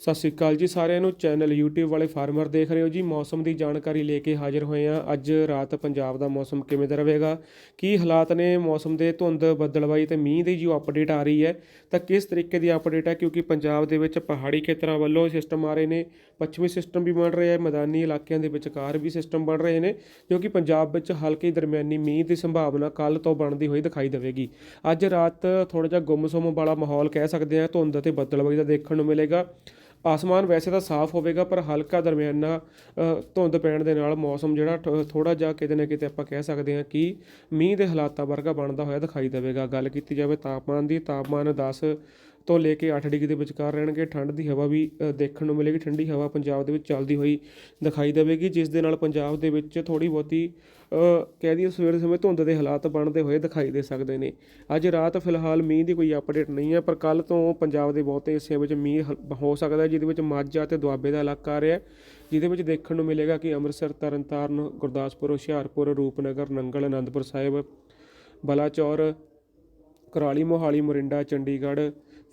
ਸਤਿ ਸ਼੍ਰੀ ਅਕਾਲ ਜੀ ਸਾਰਿਆਂ ਨੂੰ। ਚੈਨਲ YouTube ਵਾਲੇ ਫਾਰਮਰ ਦੇਖ ਰਹੇ ਹੋ ਜੀ। ਮੌਸਮ ਦੀ ਜਾਣਕਾਰੀ ਲੈ ਕੇ ਹਾਜ਼ਰ ਹੋਏ ਹਾਂ। ਅੱਜ ਰਾਤ ਪੰਜਾਬ ਦਾ ਮੌਸਮ ਕਿਵੇਂ ਦਾ ਰਹੇਗਾ? ਕੀ ਹਾਲਾਤ ਨੇ ਮੌਸਮ ਦੇ? ਧੁੰਦ ਬੱਦਲਬਾਈ ਤੇ ਮੀਂਹ ਦੀ ਜੋ ਅਪਡੇਟ ਆ ਰਹੀ ਹੈ, ਤਾਂ ਕਿਸ ਤਰੀਕੇ ਦੀ ਅਪਡੇਟ ਹੈ? ਕਿਉਂਕਿ ਪੰਜਾਬ ਦੇ ਵਿੱਚ ਪਹਾੜੀ ਖੇਤਰਾਂ ਵੱਲੋਂ ਸਿਸਟਮ ਆ ਰਹੇ ਨੇ। ਪੱਛਮੀ ਸਿਸਟਮ ਵੀ ਬਣ ਰਹੇ ਹੈ। ਮੈਦਾਨੀ ਇਲਾਕਿਆਂ ਦੇ ਵਿਚਕਾਰ ਵੀ ਸਿਸਟਮ ਬਣ ਰਹੇ ਨੇ, ਜੋ ਕਿ ਪੰਜਾਬ ਵਿੱਚ ਹਲਕੀ ਦਰਮਿਆਨੀ ਮੀਂਹ ਦੀ ਸੰਭਾਵਨਾ ਕੱਲ ਤੋਂ ਬਣਦੀ ਹੋਈ ਦਿਖਾਈ ਦੇਵੇਗੀ। ਅੱਜ ਰਾਤ ਥੋੜਾ ਜਿਹਾ ਗੁੰਮਸੁੰਮ ਵਾਲਾ ਮਾਹੌਲ ਕਹਿ ਸਕਦੇ ਹਾਂ। ਧੁੰਦ ਅਤੇ ਬੱਦਲਬਾਈ ਦਾ ਦੇਖਣ ਨੂੰ ਮਿਲੇਗਾ। ਆਸਮਾਨ ਵੈਸੇ ਤਾਂ ਸਾਫ਼ ਹੋਵੇਗਾ, ਪਰ ਹਲਕਾ ਦਰਮਿਆਨਾ ਧੁੰਦ ਪੈਣ ਦੇ ਨਾਲ ਮੌਸਮ ਜਿਹੜਾ ਥੋੜਾ ਜਿਹਾ ਕਿਤੇ ਨਾ ਕਿਤੇ ਆਪਾਂ ਕਹਿ ਸਕਦੇ ਹਾਂ ਕਿ ਮੀਂਹ ਦੇ ਹਾਲਾਤਾਂ ਵਰਗਾ ਬਣਦਾ ਹੋਇਆ ਦਿਖਾਈ ਦੇਵੇਗਾ। ਗੱਲ ਕੀਤੀ ਜਾਵੇ ਤਾਪਮਾਨ ਦੀ, ਤਾਪਮਾਨ 10 ਤੋਂ ਲੈ ਕੇ 8 ਡਿਗਰੀ ਦੇ ਵਿਚਕਾਰ ਰਹਿਣਗੇ। ਠੰਡ ਦੀ ਹਵਾ ਵੀ ਦੇਖਣ ਨੂੰ ਮਿਲੇਗੀ। ਠੰਡੀ ਹਵਾ ਪੰਜਾਬ ਦੇ ਵਿੱਚ ਚੱਲਦੀ ਹੋਈ ਦਿਖਾਈ ਦੇਵੇਗੀ, ਜਿਸ ਦੇ ਨਾਲ ਪੰਜਾਬ ਦੇ ਵਿੱਚ ਥੋੜੀ ਬਹੁਤੀ ਕਹਿ ਦਈਏ ਸਵੇਰ ਸਮੇਂ ਧੁੰਦ ਦੇ ਹਾਲਾਤ ਬਣਦੇ ਹੋਏ ਦਿਖਾਈ ਦੇ ਸਕਦੇ ਨੇ। ਅੱਜ ਰਾਤ ਫਿਲਹਾਲ ਮੀਂਹ ਦੀ ਕੋਈ ਅਪਡੇਟ ਨਹੀਂ ਹੈ, ਪਰ ਕੱਲ ਤੋਂ ਪੰਜਾਬ ਦੇ ਬਹੁਤੇ ਹਿੱਸਿਆਂ ਵਿੱਚ ਮੀਂਹ ਹ- ਹੋ ਸਕਦਾ ਜਿਹਦੇ ਵਿੱਚ ਮਾਝਾ ਤੇ ਦੁਆਬੇ ਦਾ ਇਲਾਕਾ ਆ ਰਿਹਾ ਜਿਹਦੇ ਵਿੱਚ ਦੇਖਣ ਨੂੰ ਮਿਲੇਗਾ ਕਿ ਅੰਮ੍ਰਿਤਸਰ, ਤਰਨਤਾਰਨ, ਗੁਰਦਾਸਪੁਰ, ਹੁਸ਼ਿਆਰਪੁਰ, ਰੂਪਨਗਰ, ਨੰਗਲ, ਅਨੰਦਪੁਰ ਸਾਹਿਬ, ਬਲਾਚੌਰ, ਕਰਾਲੀ, ਮੋਹਾਲੀ, ਮੋਰਿੰਡਾ, ਚੰਡੀਗੜ੍ਹ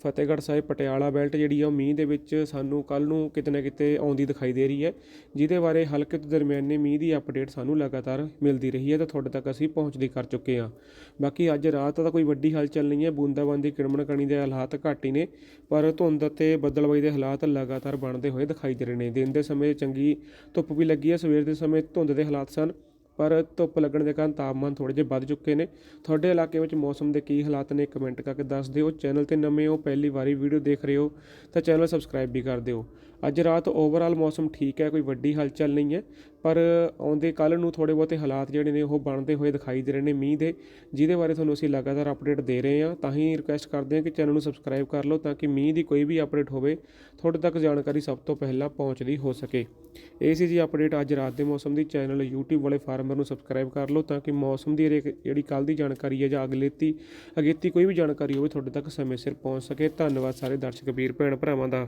ਫਤਿਹਗੜ੍ਹ ਸਾਹਿਬ ਪਟਿਆਲਾ ਬੈਲਟ ਜਿਹੜੀ ਆ ਉਹ ਮੀਂਹ ਦੇ ਵਿੱਚ ਸਾਨੂੰ ਕੱਲ ਨੂੰ ਕਿਤੇ ਨਾ ਕਿਤੇ ਆਉਂਦੀ ਦਿਖਾਈ ਦੇ ਰਹੀ ਹੈ, ਜਿਹਦੇ ਬਾਰੇ ਹਲਕੇ ਤੋਂ ਦਰਮਿਆਨੇ ਮੀਂਹ ਦੀ ਅਪਡੇਟ ਸਾਨੂੰ ਲਗਾਤਾਰ ਮਿਲਦੀ ਰਹੀ ਹੈ ਤੇ ਤੁਹਾਡੇ ਤੱਕ ਅਸੀਂ ਪਹੁੰਚਦੀ ਕਰ ਚੁੱਕੇ ਹਾਂ। ਬਾਕੀ ਅੱਜ ਰਾਤ ਤਾਂ ਕੋਈ ਵੱਡੀ ਹਲਚਲ ਨਹੀਂ ਹੈ, ਬੂੰਦਾਬਾਂਦੀ ਕਿਣਮਣ ਕਣੀ ਦੇ ਹਾਲਾਤ ਘੱਟ ਹੀ ਨੇ, ਪਰ ਧੁੰਦ ਅਤੇ ਬੱਦਲਬਾਈ ਦੇ ਹਾਲਾਤ ਲਗਾਤਾਰ ਬਣਦੇ ਹੋਏ ਦਿਖਾਈ ਦੇ ਰਹੇ ਨੇ। ਦਿਨ ਦੇ ਸਮੇਂ ਚੰਗੀ ਧੁੱਪ ਵੀ ਲੱਗੀ ਹੈ, ਸਵੇਰ ਦੇ ਸਮੇਂ ਧੁੰਦ ਦੇ ਹਾਲਾਤ ਸਨ। ਪਰ ਧੁੱਪ ਲੱਗਣ ਦੇ ਕਾਰਨ ਤਾਪਮਾਨ ਥੋੜ੍ਹੇ ਜਿਹੇ ਵੱਧ ਚੁੱਕੇ ਨੇ। ਤੁਹਾਡੇ ਇਲਾਕੇ ਵਿੱਚ ਮੌਸਮ ਦੇ ਕੀ ਹਾਲਾਤ ਨੇ ਕਮੈਂਟ ਕਰਕੇ ਦੱਸ ਦਿਓ। ਚੈਨਲ ਤੇ ਨਵੇਂ ਹੋ, ਪਹਿਲੀ ਵਾਰੀ ਵੀਡੀਓ ਦੇਖ ਰਹੇ ਹੋ, ਤਾਂ ਚੈਨਲ ਸਬਸਕ੍ਰਾਈਬ ਵੀ ਕਰ ਦਿਓ। ਅੱਜ ਰਾਤ ਓਵਰਆਲ ਮੌਸਮ ਠੀਕ ਹੈ, ਕੋਈ ਵੱਡੀ ਹਲਚਲ ਨਹੀਂ ਹੈ। ਪਰ ਆਉਂਦੇ ਕੱਲ ਨੂੰ ਥੋੜੇ ਬਹੁਤੇ ਹਾਲਾਤ ਜਿਹੜੇ ਨੇ ਉਹ ਬਣਦੇ ਹੋਏ ਦਿਖਾਈ ਦੇ ਰਹੇ ਨੇ ਮੀਂਹ ਦੇ, ਜਿਹਦੇ ਬਾਰੇ ਤੁਹਾਨੂੰ ਅਸੀਂ ਲਗਾਤਾਰ ਅਪਡੇਟ ਦੇ ਰਹੇ ਹਾਂ। ਤਾਂ ਹੀ ਰਿਕੁਐਸਟ ਕਰਦੇ ਹਾਂ ਕਿ ਚੈਨਲ ਨੂੰ ਸਬਸਕ੍ਰਾਈਬ ਕਰ ਲਓ ਤਾਂ ਕਿ ਮੀਂਹ ਦੀ ਕੋਈ ਵੀ ਅਪਡੇਟ ਹੋਵੇ, ਤੁਹਾਡੇ ਤੱਕ ਜਾਣਕਾਰੀ ਸਭ ਤੋਂ ਪਹਿਲਾਂ ਪਹੁੰਚਦੀ ਹੋ ਸਕੇ। ਇਹ ਸੀ ਜੀ ਅਪਡੇਟ ਅੱਜ ਰਾਤ ਦੇ ਮੌਸਮ ਦੀ। ਚੈਨਲ YouTube ਵਾਲੇ ਫਾਰਮਰ ਨੂੰ ਸਬਸਕ੍ਰਾਈਬ ਕਰ ਲਓ ਤਾਂ ਕਿ ਮੌਸਮ ਦੀ ਹਰੇਕ ਜਿਹੜੀ ਕੱਲ ਦੀ ਜਾਣਕਾਰੀ ਹੈ ਜਾਂ ਅਗਲੇਤੀ ਅਗੇਤੀ ਕੋਈ ਵੀ ਜਾਣਕਾਰੀ ਹੋਵੇ, ਤੁਹਾਡੇ ਤੱਕ ਸਮੇਂ ਸਿਰ ਪਹੁੰਚ ਸਕੇ। ਧੰਨਵਾਦ ਸਾਰੇ ਦਰਸ਼ਕ, ਵੀਰ, ਭੈਣ, ਭਰਾਵਾਂ ਦਾ।